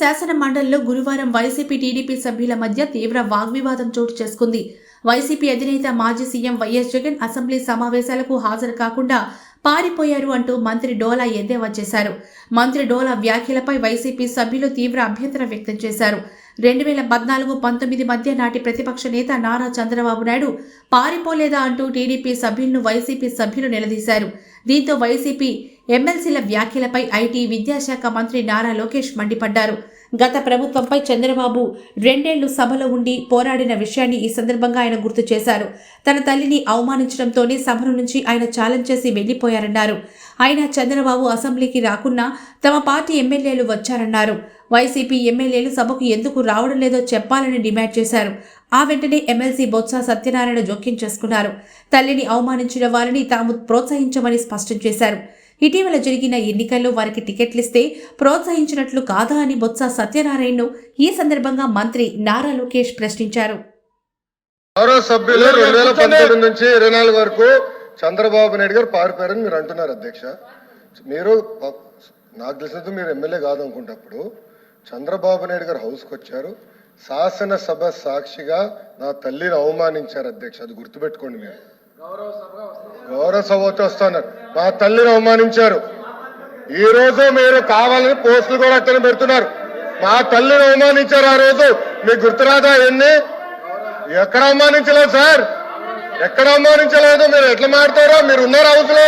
శాసన మండలిలో గురువారం వైసీపీ టీడీపీ సభ్యుల మధ్య తీవ్ర వాగ్వివాదం చోటు చేసుకుంది. వైసీపీ అధినేత మాజీ సీఎం వైఎస్ జగన్ అసెంబ్లీ సమావేశాలకు హాజరు కాకుండా పారిపోయారు అంటూ మంత్రి డోలా ఎద్దేవా చేశారు. మంత్రి డోలా వ్యాఖ్యలపై వైసీపీ సభ్యులు తీవ్ర అభ్యంతరం వ్యక్తం చేశారు. రెండు వేల పద్నాలుగు పంతొమ్మిది మధ్య నాటి ప్రతిపక్ష నేత నారా చంద్రబాబు నాయుడు పారిపోలేదా అంటూ టీడీపీ సభ్యులను వైసీపీ సభ్యులు నిలదీశారు. దీంతో వైసీపీ ఎమ్మెల్సీల వ్యాఖ్యలపై ఐటీ విద్యాశాఖ మంత్రి నారా లోకేష్ మండిపడ్డారు. గత ప్రభుత్వంపై చంద్రబాబు రెండేళ్ళు సభలో ఉండి పోరాడిన విషయాన్ని ఈ సందర్భంగా ఆయన గుర్తు చేశారు. తన తల్లిని అవమానించడంతోనే సభల నుంచి ఆయన ఛాలెంజ్ చేసి వెళ్ళిపోయారన్నారు ఆయన చంద్రబాబు అసెంబ్లీకి రాకున్నా తమ పార్టీ ఎమ్మెల్యేలు వచ్చారన్నారు. వైసీపీ ఎమ్మెల్యేలు సభకు ఎందుకు రావడం లేదో చెప్పాలని డిమాండ్ చేశారు. ఆ వెంటనే ఎమ్మెల్సీ బొత్స సత్యనారాయణ జోక్యం చేసుకున్నారు. తల్లిని అవమానించిన వారిని తాము ప్రోత్సహించమని స్పష్టం చేశారు. ఇటీవల జరిగిన ఎన్నికల్లో వారికి టికెట్లిస్తే ప్రోత్సహించినట్లు కాదా అని బొత్స సత్యనారాయణను ఈ సందర్భంగా మంత్రి నారా లోకేష్ ప్రశ్నించారు. గౌరవ సభ్యులు రెండు వేల పంతొమ్మిది నుంచి ఇరవై నాలుగు వరకు చంద్రబాబు నాయుడు గారు పారిపోయారని మీరు అంటున్నారు అధ్యక్ష. మీరు నాకు తెలిసినంత మీరు ఎమ్మెల్యే కాదు అనుకుంటప్పుడు చంద్రబాబు నాయుడు గారు హౌస్కి వచ్చారు. శాసనసభ సాక్షిగా నా తల్లిని అవమానించారు అధ్యక్ష. అది గుర్తుపెట్టుకోండి మీరు. గౌరవ సభతో వస్తున్నారు మా తల్లిని అవమానించారు. ఈ రోజు మీరు కావాలని పోస్టులు కూడా అట్టని పెడుతున్నారు. మా తల్లిని అవమానించారు ఆ రోజు. మీకు గుర్తురాదా ఎన్ని ఎక్కడ అవమానించలేదు సార్. ఎక్కడ అవమానించలేదు? మీరు ఎట్లా మాడతారో మీరు ఉన్నారా హౌస్లో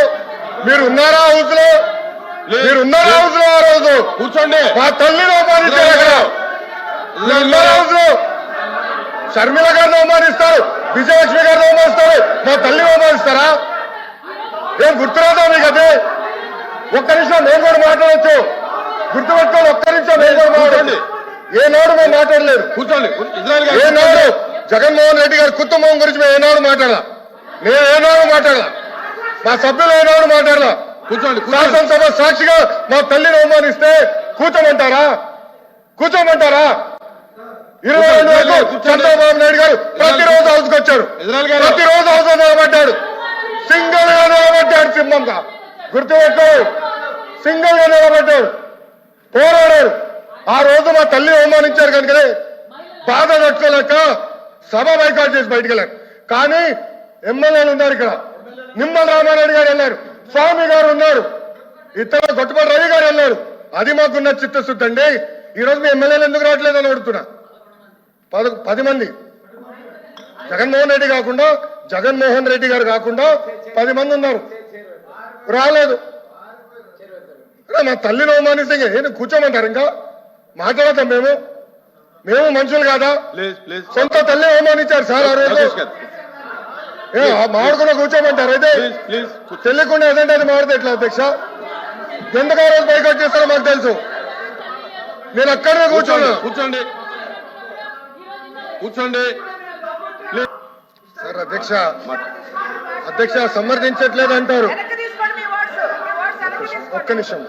మీరు ఉన్నారా హౌస్లో మీరు ఉన్నారా హౌస్లో ఆ రోజు? కూర్చోండి. మా తల్లిని అవమానించారు అక్కడ. ఉన్నారా హౌస్లో షర్మిల గారిని అవమానిస్తారు. విజయలక్ష్మి గారిని అవమానిస్తారు. మా తల్లిని అవమానిస్తారా? ఏం గుర్తురాదా మీకు అదే ఒక్క నిమిషం నేను కూడా మాట్లాడచ్చు. గుర్తుపెట్టుకోండి ఒక్క నిమిషం నేను కూడా మాట్లాడండి ఏ నాడు మేము మాట్లాడలేదు. కూర్చోండి. ఏనాడు జగన్మోహన్ రెడ్డి గారి కుటుంబం గురించి మేము ఏనాడు మాట్లాడలా? నేను ఏనాడు మాట్లాడలా? మా సభ్యులు ఏనాడు మాట్లాడలా? కూర్చోండి శాసనసభ సాక్షిగా మా తల్లిని అవమానిస్తే కూర్చోమంటారా? కూర్చోమంటారా? ఇరవై రెండు వరకు. చంద్రబాబు నాయుడు గారు ప్రతిరోజు హౌస్కి వచ్చారు. ప్రతిరోజు హౌస్లో నిలబడ్డాడు సింగిల్గా నిలబడ్డాడు సింహంగా గుర్తుపెట్టు సింగిల్గా నిలబడ్డాడు. పోరాడారు ఆ రోజు మా తల్లి అవమానించారు కనుకనే బాధ తట్టుకోలేక సభ బైకాట్ చేసి బయటికి వెళ్ళారు. కానీ ఎమ్మెల్యేలు ఉన్నారు ఇక్కడ. నిమ్మల రామారెడ్డి గారు వెళ్ళారు స్వామి గారు ఉన్నారు. ఇతర గొట్టుపాటి రవి గారు వెళ్ళారు అది మాకున్న చిత్తశుద్ధి అండి. ఈ రోజు మీ ఎమ్మెల్యేలు ఎందుకు రావట్లేదు అడుగుతున్నా. పద పది మంది. జగన్మోహన్ రెడ్డి కాకుండా జగన్మోహన్ రెడ్డి గారు కాకుండా పది మంది ఉన్నారు. రాలేదు. మా తల్లిని అవమానిస్తే ఇంకా ఏంటి? కూర్చోమంటారు ఇంకా? మాట్లాడతాం మేము. మేము మనుషులు కాదా? సొంత తల్లి అవమానించారు సార్ ఆ రోజు. మాడుకున్న కూర్చోమంటారు అయితే. తెలియకుండా ఏదంటే అది మాడితే ఎట్లా అధ్యక్ష? ఎందుకు ఆ రోజు బైకౌట్ చేస్తారో మాకు తెలుసు. నేను అక్కడే కూర్చోండి కూర్చోండి. కూర్చోండి. సార్ అధ్యక్ష. అధ్యక్ష సమర్థించట్లేదు అంటారు ఒక్క నిమిషం.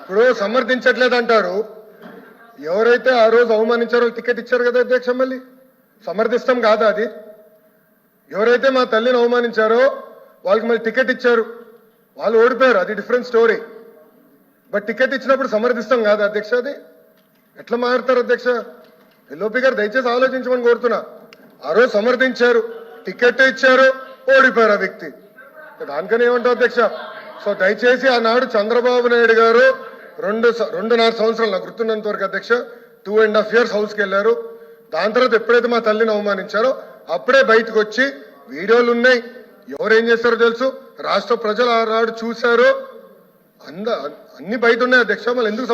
ఇప్పుడు సమర్థించట్లేదు అంటారు ఎవరైతే ఆ రోజు అవమానించారో టికెట్ ఇచ్చారు కదా అధ్యక్ష మళ్ళీ? సమర్థిస్తాం కాదా అది? ఎవరైతే మా తల్లిని అవమానించారో వాళ్ళకి మళ్ళీ టికెట్ ఇచ్చారు. వాళ్ళు ఓడిపోయారు అది డిఫరెంట్ స్టోరీ బట్ టికెట్ ఇచ్చినప్పుడు సమర్థిస్తాం కాదా అధ్యక్ష అది? ఎట్లా మారుతారు అధ్యక్ష? ఎల్ఓపి గారు దయచేసి ఆలోచించమని కోరుతున్నా. ఆ రోజు సమర్థించారు టికెట్ ఇచ్చారు ఓడిపోయారు ఆ వ్యక్తి. దానికని ఏమంటావు అధ్యక్ష? సో దయచేసి ఆనాడు చంద్రబాబు నాయుడు గారు రెండు రెండున్నర సంవత్సరాలు నాకు గుర్తున్నంత వరకు అధ్యక్ష టూ అండ్ హాఫ్ ఇయర్స్ హౌస్కి వెళ్ళారు. దాని తర్వాత ఎప్పుడైతే మా తల్లిని అవమానించారో అప్పుడే బయటకు వచ్చి వీడియోలు ఉన్నాయి. ఎవరేం చేస్తారో తెలుసు? రాష్ట్ర ప్రజలు ఆనాడు చూశారు. అంద అన్ని బయట ఉన్నాయి అధ్యక్ష మళ్ళీ ఎందుకు